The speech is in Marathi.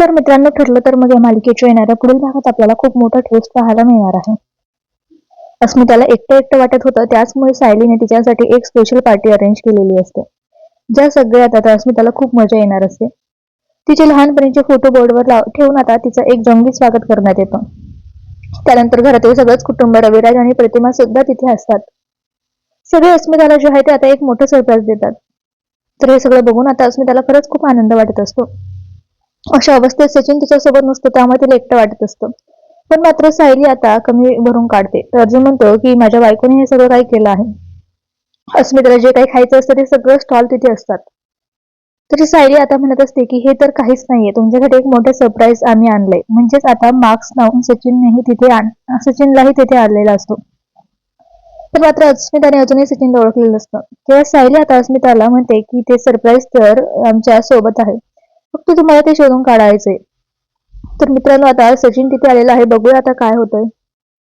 नमस्कार मित्रांनो ठरलं तर मग या मालिकेच्या येणाऱ्या पुढील भागात आपल्याला खूप मोठा ट्विस्ट पाहायला मिळणार आहे. अस्मिताला एकटं एकटं वाटत होतं त्याचमुळे सायलीने तिच्यासाठी एक स्पेशल पार्टी अरेंज केलेली असते. ज्या सगळ्यात आता अस्मिताला खूप मजा येणार असते. तिचे लहानपणीचे फोटो बोर्डवर लाव ठेवून आता तिचं एक जंगी स्वागत करण्यात येतं. त्यानंतर घरातील सगळंच कुटुंब रविराज आणि प्रतिमा सुद्धा तिथे असतात. सगळे अस्मिताला जे आहे ते आता एक मोठं सरप्राईज देतात. तर हे सगळं बघून आता अस्मिताला खरंच खूप आनंद वाटत असतो. अशा अवस्थेत सचिन तिच्यासोबत नसतो त्यामुळे तिला एकटं वाटत असतं. पण मात्र सायली आता कमी भरून काढते. तर अर्जुन म्हणतो की माझ्या बायकोने हे सगळं काही केलं आहे. अस्मिताला जे काही खायचं असतं ते सगळं स्टॉल तिथे असतात. तरी सायली आता म्हणत असते की हे तर काहीच नाहीये. तुमच्यासाठी एक मोठं सरप्राईज आम्ही आणलंय. म्हणजेच आता मार्क्स लावून सचिननेही तिथे आण सचिनलाही तिथे आणलेला असतो. तर मात्र अस्मिताने अजूनही सचिनला ओळखलेलं असतं तेव्हा सायली आता अस्मिताला म्हणते की ते सरप्राईज तर आमच्यासोबत आहे. फक्त तुम्हाला ते शोधून काढायचंय. तर मित्रांनो आता सचिन तिथे आलेला आहे. बघूया आता काय होतंय.